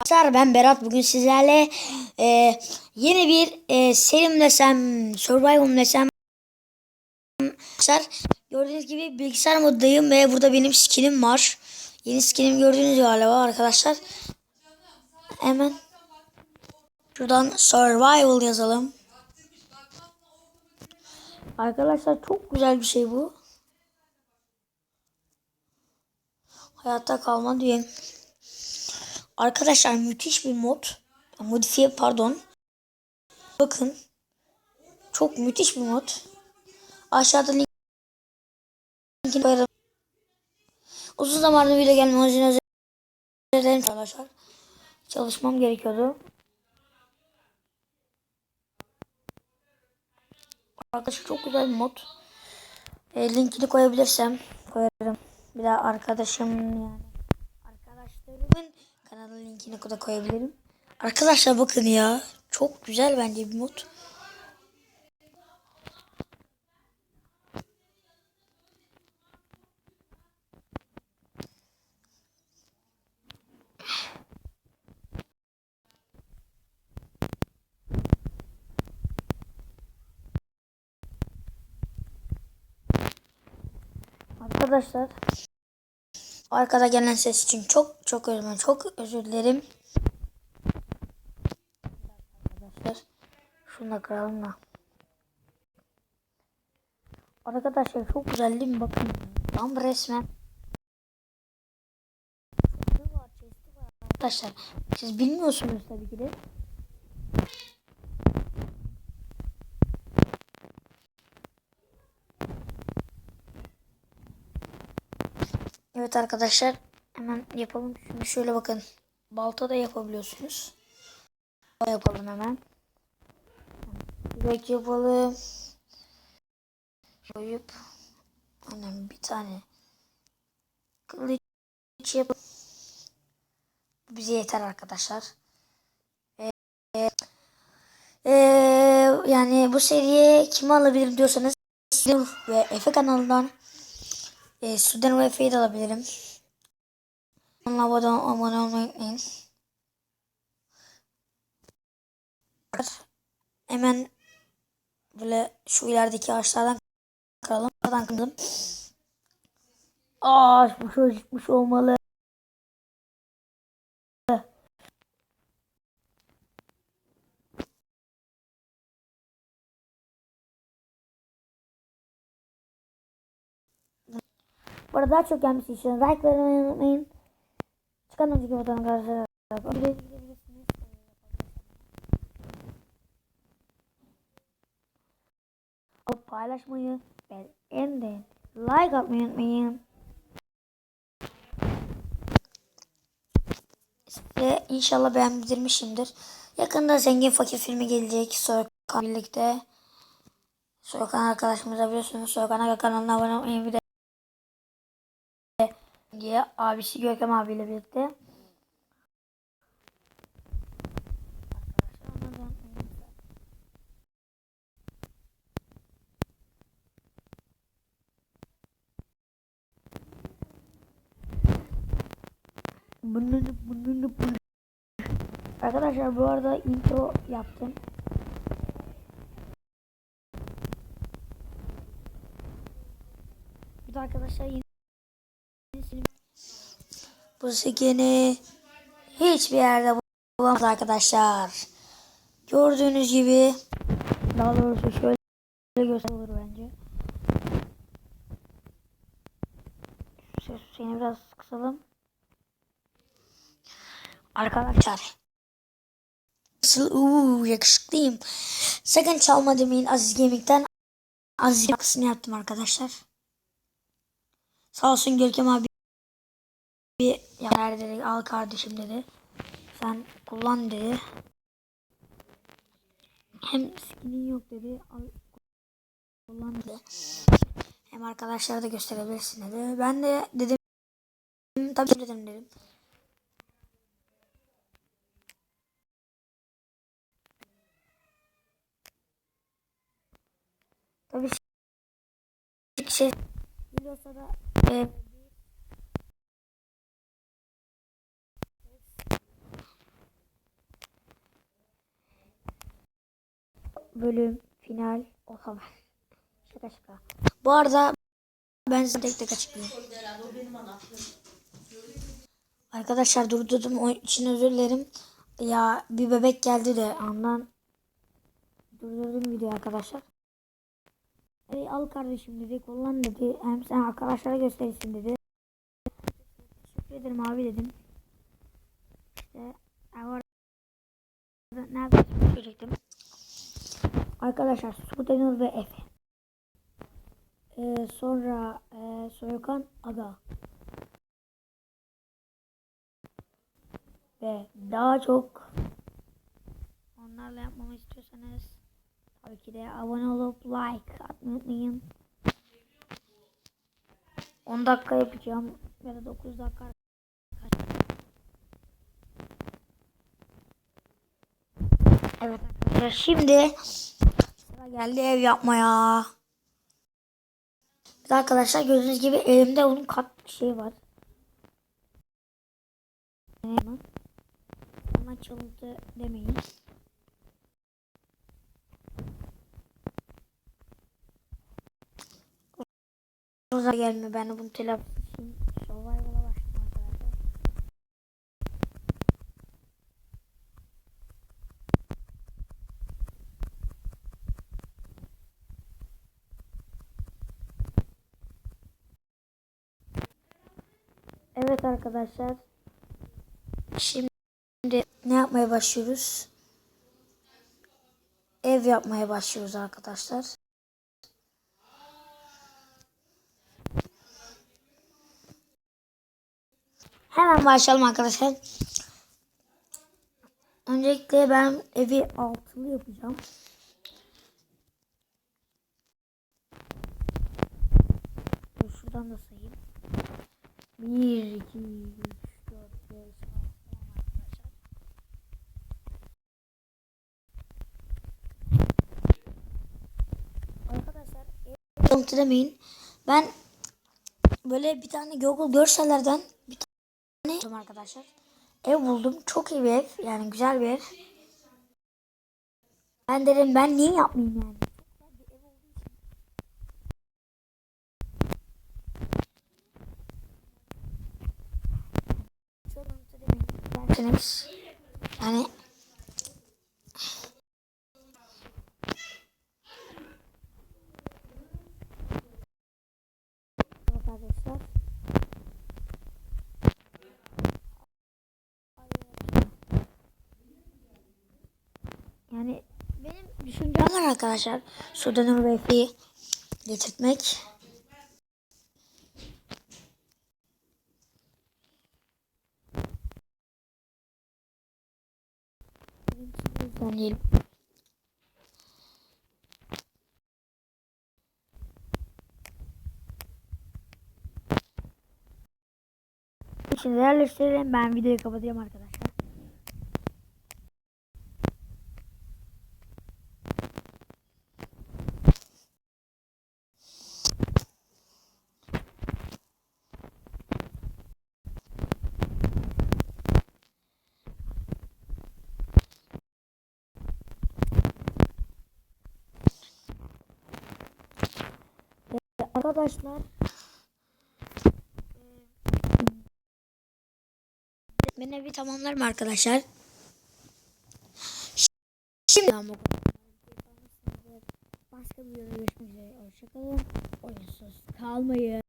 Arkadaşlar ben Berat bugün sizlerle e, yeni bir e, serim desem survival desem Arkadaşlar gördüğünüz gibi bilgisayar moddayım ve burada benim skinim var. Yeni skinim gördüğünüz galiba arkadaşlar. Hemen şuradan survival yazalım. Arkadaşlar çok güzel bir şey bu. Hayatta kalma diyeyim. Arkadaşlar müthiş bir mod. Modifiye pardon. Bakın. Çok müthiş bir mod. Aşağıda link linkini koyarım. Uzun zamandır video gelmem için özür arkadaşlar. Çalışmam gerekiyordu. Arkadaşlar çok güzel bir mod. E, linkini koyabilirsem koyarım. Bir daha arkadaşım yani linkini de koyabilirim. Arkadaşlar bakın ya. Çok güzel bence bir mod. Arkadaşlar arkada gelen ses için çok çok özür. Çok özür dilerim. Arkadaşlar şunu da kıralım da. Arkadaşlar çok güzel değil mi? Bakın. Tam resmen. Arkadaşlar siz bilmiyorsunuz tabii ki de. Evet arkadaşlar hemen yapalım. Şimdi şöyle bakın. Balta da yapabiliyorsunuz. Yapalım hemen. Yürek yapalım. Koyup annem bir tane kılıç yap. Bu bize yeter arkadaşlar. Ee, ee, yani bu seriye kimi alabilirim diyorsanız ve Efe kanalından e, Sudan Efe'yi de alabilirim. Onunla abone, abone olmayı unutmayın. Hemen böyle şu ilerideki ağaçlardan kıralım. Oradan kıralım. Aa bu çıkmış olmalı. Bu arada daha çok gelmesi için like vermeyi unutmayın. Çıkan önceki videoya gidebilirsiniz. Alıp paylaşmayı ve en de like atmayı unutmayın. Size inşallah beğendirmişimdir. Yakında zengin fakir filmi gelecek. Soykan birlikte. Soykan arkadaşımıza biliyorsunuz. Soykan kanalına abone olmayı bir de diye abisi Görkem abiyle birlikte. Arkadaşlar bu arada intro yaptım. Bir de arkadaşlar yeni bu skini hiçbir yerde bulamaz arkadaşlar. Gördüğünüz gibi daha doğrusu şöyle göster olur bence. Ses seni biraz kısalım. Arkadaşlar. Nasıl uuu yakışıklıyım. Sakın çalma demeyin Aziz Gemik'ten. Aziz yakısını yaptım arkadaşlar. Sağ olsun Görkem abi bir yani dedi al kardeşim dedi. Sen kullan dedi. Hem skinin yok dedi. Al kullan dedi. Hem arkadaşlara da gösterebilirsin dedi. Ben de dedim tabii dedim dedim. Tabii şey biliyorsa da e, bölüm final olamaz. Şaka şaka. Bu arada ben size tek tek açıklayayım. Arkadaşlar durdurdum o için özür dilerim. Ya bir bebek geldi de ondan durdurdum videoyu arkadaşlar. Ey al kardeşim dedi kullan dedi. Hem sen arkadaşlara gösterirsin dedi. Teşekkür ederim abi dedim. İşte ya bu arada nerede söyleyecektim. Arkadaşlar Sudenur ve Efe. Ee, sonra e, Soykan Aga. Ve daha çok onlarla yapmamı istiyorsanız tabii ki de abone olup like atmayı unutmayın. 10 dakika yapacağım ya da 9 dakika. Evet arkadaşlar şimdi geldi ev yapmaya. Evet arkadaşlar gördüğünüz gibi elimde onun kat bir şey var. Ama çalıntı demeyin. Zaman gelme ben bunu telaffuz Evet arkadaşlar. Şimdi ne yapmaya başlıyoruz? Ev yapmaya başlıyoruz arkadaşlar. Hemen başlayalım arkadaşlar. Öncelikle ben evi altılı yapacağım. Şuradan da sayayım. 1, 2, 3, 4, 5, 6, 10 arkadaşlar. Arkadaşlar demeyin. Ben böyle bir tane Google görsellerden bir tane buldum arkadaşlar. Ev buldum. Çok iyi bir ev. Yani güzel bir ev. Ben dedim ben niye yapmayayım yani. Yani arkadaşlar. Yani benim düşüncem var arkadaşlar. Sudan ve Efe'yi getirtmek. Diyelim. Şimdi yerleştirelim. Ben videoyu kapatayım arkadaşlar. Arkadaşlar ben evi tamamlarım arkadaşlar. Şimdi başka bir videoda görüşmek üzere. Hoşçakalın. Oyunsuz kalmayın.